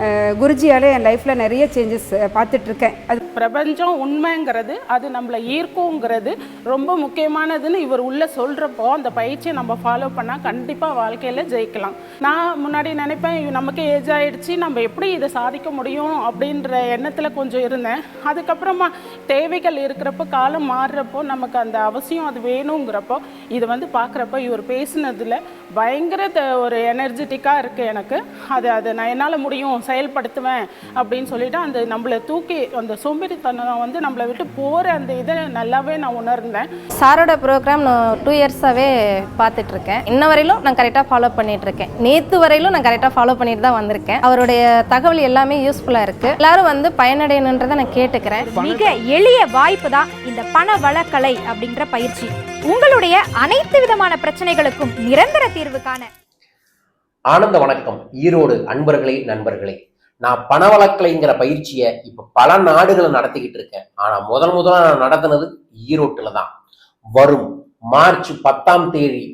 குருஜியால் என் லைஃப்பில் நிறைய சேஞ்சஸ் பார்த்துட்ருக்கேன். அது பிரபஞ்சம் உண்மைங்கிறது அது நம்மளை ஈர்க்குங்கிறது ரொம்ப முக்கியமானதுன்னு இவர் உள்ளே சொல்கிறப்போ அந்த பயிற்சியை நம்ம ஃபாலோ பண்ணால் கண்டிப்பாக வாழ்க்கையில் ஜெயிக்கலாம். நான் முன்னாடி நினைப்பேன் நமக்கு ஏஜ் ஆகிடுச்சு நம்ம எப்படி இதை சாதிக்க முடியும்? அப்படின்ற எண்ணத்தில் கொஞ்சம் இருந்தேன். அதுக்கப்புறமா தேவைகள் இருக்கிறப்போ காலம் மாறுறப்போ நமக்கு அந்த அவசியம் அது வேணுங்கிறப்போ இது வந்து பார்க்குறப்போ இவர் பேசுனதில் பயங்கர த- ஒரு எனர்ஜெட்டிக்காக இருக்குது எனக்கு. அது அது நான் என்னால் முடியும். செயல்படுத்துவேன் அப்படின்னு சொல்லிட்டு அந்த நம்மளை தூக்கி அந்த சோம்பேறித்தனம் வந்து நம்மளை விட்டு போகிற அந்த இதை நல்லாவே நான் உணர்ந்தேன். சாரோட ப்ரோக்ராம் நான் டூ இயர்ஸாகவே பார்த்துட்ருக்கேன். இன்ன வரையிலும் நான் கரெக்டாக ஃபாலோ பண்ணிகிட்ருக்கேன் நேற்று வரையிலும் நான் கரெக்டாக ஃபாலோ பண்ணிட்டு தான் வந்திருக்கேன். அவருடைய தகவல் எல்லாமே யூஸ்ஃபுல்லாக இருக்குது எல்லாரும் வந்து பயனடையணுன்றதை நான் கேட்டுக்கிறேன். மிக எளிய வாய்ப்பு தான் இந்த பண வளக்கலை அப்படின்ற பயிற்சி. உங்களுடைய அனைத்து விதமான பிரச்சனைகளுக்கும் நிரந்தர தீர்வு காண ஆனந்த வணக்கம். ஈரோடு அன்பர்களே நண்பர்களே. நான் பணவழக்கலைங்கிற பயிற்சியை இப்போ பல நாடுகளை நடத்திக்கிட்டு இருக்கேன். ஆனால் முதல் முதலாக நான் நடத்தினது ஈரோட்டில் தான். வரும் மார்ச் பத்தாம் தேதி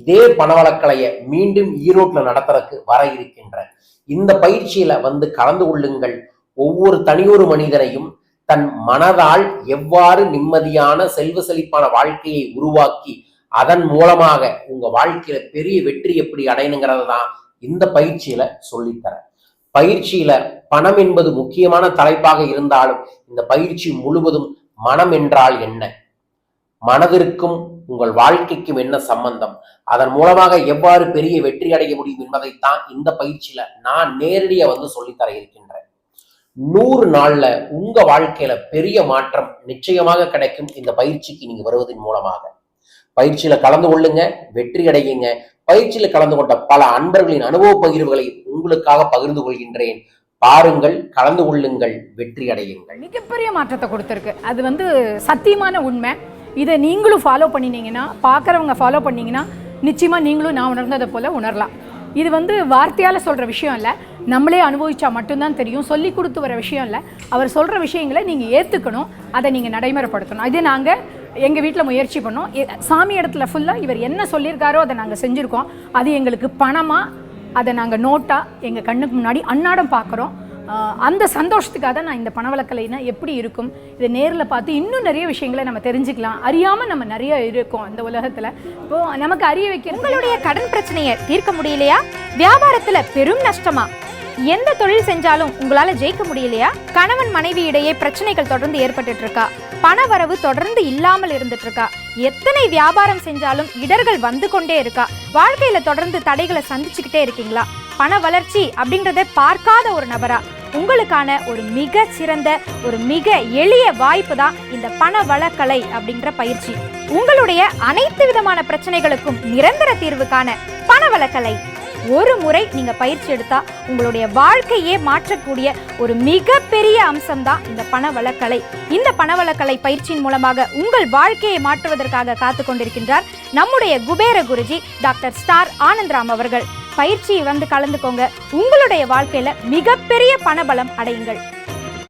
இதே பணவழக்கலையை மீண்டும் ஈரோட்டில் நடத்துறதுக்கு வர இருக்கின்ற இந்த பயிற்சியில வந்து கலந்து கொள்ளுங்கள். ஒவ்வொரு தனியொரு மனிதனையும் தன் மனதால் எவ்வாறு நிம்மதியான செல்வ செழிப்பான வாழ்க்கையை உருவாக்கி அதன் மூலமாக உங்க வாழ்க்கையில பெரிய வெற்றி எப்படி அடையணுங்கிறத தான் இந்த பயிற்சியில சொல்லித்தரேன். பயிற்சியில பணம் என்பது முக்கியமான தலைப்பாக இருந்தாலும் இந்த பயிற்சி முழுவதும் மனம் என்றால் என்ன? மனதிற்கும் உங்கள் வாழ்க்கைக்கும் என்ன சம்பந்தம்? அதன் மூலமாக எவ்வாறு பெரிய வெற்றி அடைய முடியும் என்பதைத்தான் இந்த பயிற்சியில நான் நேரடியா வந்து சொல்லித்தர இருக்கின்றேன். நூறு நாள்ல உங்க வாழ்க்கையில பெரிய மாற்றம் நிச்சயமாக கிடைக்கும் இந்த பயிற்சிக்கு நீங்க வருவதன் மூலமாக. பயிற்சியில கலந்து கொள்ளுங்க வெற்றி அடையுங்க. பயிற்சியில கலந்து கொண்ட பல அன்பர்களின் அனுபவ பகிர்வுகளை உங்களுக்காக பகிர்ந்து கொள்கின்றேன். பாருங்கள் கலந்து கொள்ளுங்கள் வெற்றி அடையுங்கள். மிகப்பெரிய மாற்றத்தை கொடுத்துருக்கு. அது வந்து சத்தியமான உண்மை. இதை நீங்களும் ஃபாலோ பண்ணினீங்கன்னா பார்க்குறவங்க ஃபாலோ பண்ணீங்கன்னா நிச்சயமாக நீங்களும் நான் உணர்ந்ததை போல் உணரலாம். இது வந்து வார்த்தையால் சொல்கிற விஷயம் இல்லை. நம்மளே அனுபவிச்சா மட்டும்தான் தெரியும். சொல்லி கொடுத்து வர விஷயம் இல்லை. அவர் சொல்கிற விஷயங்களை நீங்கள் ஏற்றுக்கணும் அதை நீங்கள் நடைமுறைப்படுத்தணும். இது நாங்கள் எங்கள் வீட்டில் முயற்சி பண்ணோம். சாமி இடத்துல ஃபுல்லாக இவர் என்ன சொல்லியிருக்காரோ அதை நாங்கள் செஞ்சுருக்கோம். அது எங்களுக்கு பணமாக அதை நாங்கள் நோட்டாக எங்கள் கண்ணுக்கு முன்னாடி அன்னாடம் பார்க்குறோம் அந்த சந்தோஷத்துக்காக தான் நான் இந்த பணவளக்கலைனா எப்படி இருக்கும்? இதை நேரில் பார்த்து இன்னும் நிறைய விஷயங்களை நம்ம தெரிஞ்சுக்கலாம். அறியாமல் நம்ம நிறைய இருக்கோம் அந்த உலகத்தில். இப்போ நமக்கு அறிய வைக்க உங்களுடைய கடன் பிரச்சனையை தீர்க்க முடியலையா? வியாபாரத்தில் பெரும் நஷ்டமா? எந்த தொழில் செஞ்சாலும் உங்களால ஜெயிக்க முடியலையா? கணவன் மனைவி இடையே பிரச்சனைகள் தொடர்ந்து ஏற்பட்டுட்டு இருக்கா பண வரவு தொடர்ந்து இல்லாமல் இருந்துட்டு இருக்கா எத்தனை வியாபாரம் செஞ்சாலும் இடர்கள் வந்து கொண்டே இருக்கா? வாழ்க்கையில தொடர்ந்து தடைகளை சந்திச்சுக்கிட்டே இருக்கீங்களா? பண வளர்ச்சி அப்படின்றத பார்க்காத ஒரு நபரா? உங்களுக்கான ஒரு மிக சிறந்த ஒரு மிக எளிய வாய்ப்பு தான் இந்த பண வளக்கலை அப்படின்ற பயிற்சி. உங்களுடைய அனைத்து விதமான பிரச்சனைகளுக்கும் நிரந்தர தீர்வு காண பண வளக்கலை ஒரு முறை நீங்க பயிற்சி எடுத்தா உங்களுடைய வாழ்க்கையே மாற்றக்கூடிய ஒரு மிகப்பெரிய அம்சம் தான் இந்த பணவளக்கலை. இந்த பணவளக்கலை பயிற்சியின் மூலமாக உங்கள் வாழ்க்கையை மாற்றுவதற்காக காத்து கொண்டிருக்கின்றார் நம்முடைய குபேர குருஜி டாக்டர் ஸ்டார் ஆனந்த்ராம் அவர்கள். பயிற்சியை வந்து கலந்துக்கோங்க. உங்களுடைய வாழ்க்கையில மிகப்பெரிய பணபலம் அடையுங்கள்.